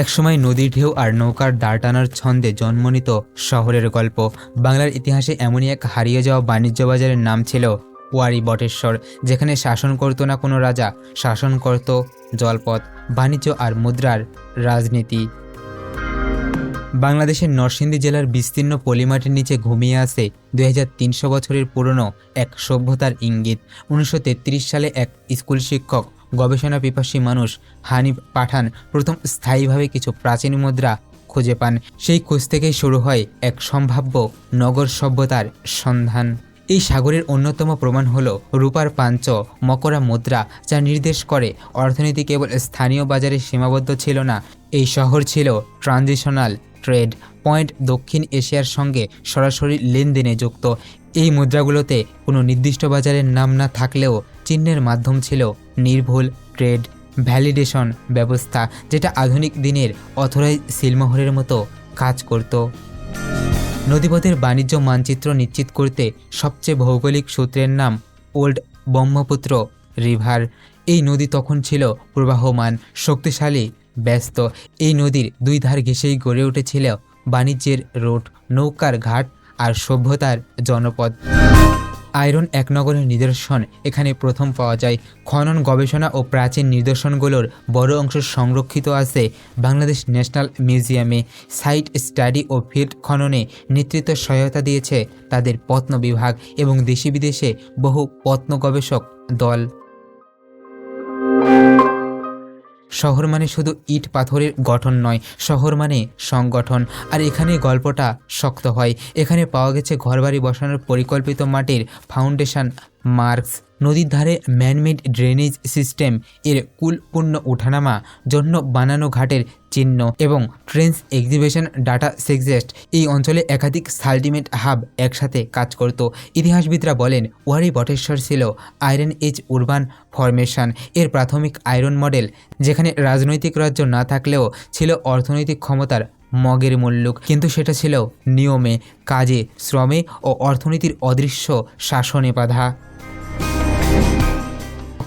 একসময় নদীর ঢেউ আর নৌকার দাঁড় টানার ছন্দে জন্ম নিত শহরের গল্প। বাংলার ইতিহাসে এমনই এক হারিয়ে যাওয়া বাণিজ্য বাজারের নাম ছিল ওয়ারি বটেশ্বর, যেখানে শাসন করতো না কোনো রাজা, শাসন করত জলপথ, বাণিজ্য আর মুদ্রার রাজনীতি। বাংলাদেশের নরসিংদী জেলার বিস্তীর্ণ পলিমাটির নিচে ঘুমিয়ে আছে দু হাজার তিনশো বছরের পুরনো এক সভ্যতার ইঙ্গিত। উনিশশো তেত্রিশ সালে এক স্কুল শিক্ষক, গবেষণা পিপাসী মানুষ হানিফ পাঠান প্রথম স্থায়ীভাবে কিছু প্রাচীন মুদ্রা খুঁজে পান। সেই খোঁজ থেকেই শুরু হয় এক সম্ভাব্য নগর সভ্যতার সন্ধান। এই সাগরের অন্যতম প্রমাণ হল রূপার পাঞ্চ মকরা মুদ্রা, যা নির্দেশ করে অর্থনীতি কেবল স্থানীয় বাজারে সীমাবদ্ধ ছিল না, এই শহর ছিল ট্রানজিশনাল ট্রেড পয়েন্ট দক্ষিণ এশিয়ার সঙ্গে সরাসরি লেনদেনে যুক্ত। এই মুদ্রাগুলোতে কোনো নির্দিষ্ট বাজারের নাম না থাকলেও চিহ্নের মাধ্যম ছিল নির্ভুল ট্রেড ভ্যালিডেশন ব্যবস্থা, যেটা আধুনিক দিনের অথরাইজ সিলমোহরের মতো কাজ করত। নদীপথের বাণিজ্য মানচিত্র নিশ্চিত করতে সবচেয়ে ভৌগোলিক সূত্রের নাম ওল্ড ব্রহ্মপুত্র রিভার। এই নদী তখন ছিল প্রবাহমান, শক্তিশালী ব্যস্ত। এই নদীর দুই ধার ঘেঁষেই গড়ে উঠেছিল বাণিজ্যের রোড, নৌকার ঘাট আর সভ্যতার জনপদ। আয়রন এক নগরের নিদর্শন। এখানে প্রথম পাওয়া যায়। খনন, গবেষণা ও প্রাচীন নিদর্শনগুলোর বড় অংশ সংরক্ষিত আছে বাংলাদেশ ন্যাশনাল মিউজিয়ামে। সাইট স্টাডি ও ফিল্ড খননে নেতৃত্ব সহায়তা দিয়েছে তাদের প্রত্ন বিভাগ এবং দেশি বিদেশে বহু প্রত্ন গবেষক দল। শহর মানে শুধু ইট পাথরের গঠন নয়, শহর মানে সংগঠন। আর এখানে গল্পটা শক্ত হয়। এখানে পাওয়া গেছে ঘরবাড়ি বসানোর পরিকল্পিত মাটির ফাউন্ডেশন মার্কস। নদীর ধারে ম্যানমেড ড্রেনেজ সিস্টেম, এর কুলপূর্ণ ওঠানামা, জন্য বানানো ঘাটের চিহ্ন এবং ট্রেন্স এক্সিবিশন ডাটা সেক্সেস্ট। এই অঞ্চলে একাধিক সাল্টিমেট হাব একসাথে কাজ করত। ইতিহাসবিদরা বলেন, ওয়ারি বটেশ্বর ছিল আয়রন এজ উরবান ফরমেশন, এর প্রাথমিক আয়রন মডেল, যেখানে রাজনৈতিক রাজ্য না থাকলেও ছিল অর্থনৈতিক ক্ষমতার মগের মুল্লুক কিন্তু সেটা ছিল নিয়মে, কাজে, শ্রমে ও অর্থনীতির অদৃশ্য শাসনে বাধা।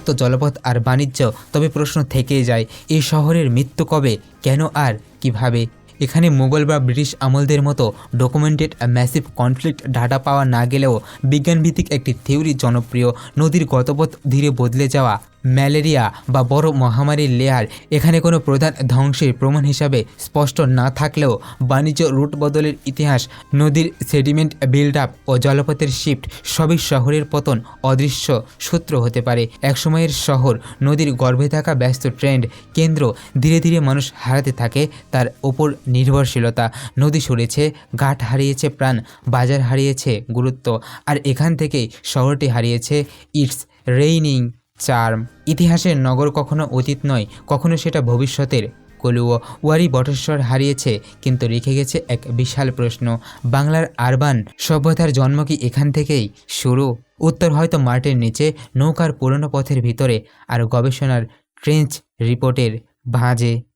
মুক্ত জলপথ আর বাণিজ্য, তবে প্রশ্ন থেকেই যায় এই শহরের মৃত্যু কবে, কেন আর কীভাবে? এখানে মোগল বা ব্রিটিশ আমলদের মতো ডকুমেন্টেড ম্যাসিভ কনফ্লিক্ট ডাটা পাওয়া না গেলেও বিজ্ঞানভিত্তিক একটি থিওরি জনপ্রিয়, নদীর গতপথ ধীরে বদলে যাওয়া ম্যালেরিয়া বা বড় মহামারীর লেয়ার এখানে কোনো প্রধান ধ্বংসের প্রমাণ হিসাবে স্পষ্ট না থাকলেও বাণিজ্য রুট বদলের ইতিহাস, নদীর সেডিমেন্ট বিল্ড আপ ও জলপথের শিফট সবই শহরের পতন অদৃশ্য সূত্র হতে পারে। একসময়ের শহর, নদীর গর্ভে থাকা ব্যস্ত ট্রেন্ড কেন্দ্র ধীরে ধীরে মানুষ হারাতে থাকে, তার ওপর নির্ভরশীলতা। নদী সরেছে, ঘাট হারিয়েছে প্রাণ, বাজার হারিয়েছে গুরুত্ব, আর এখান থেকেই শহরটি হারিয়েছে। Its remaining charm. ইতিহাসের নগর কখনো অতীত নয়, কখনো সেটা ভবিষ্যতের। কলুও ওয়ারি বটেশ্বর হারিয়েছে, কিন্তু রেখে গেছে এক বিশাল প্রশ্ন। বাংলার আরবান সভ্যতার জন্ম কি এখান থেকেই? শুরু। উত্তর হয়তো মার্টের নিচে, নৌকার পুরনো পথের ভিতরে, আর গবেষণার ট্রেঞ্চ রিপোর্টের ভাঁজে।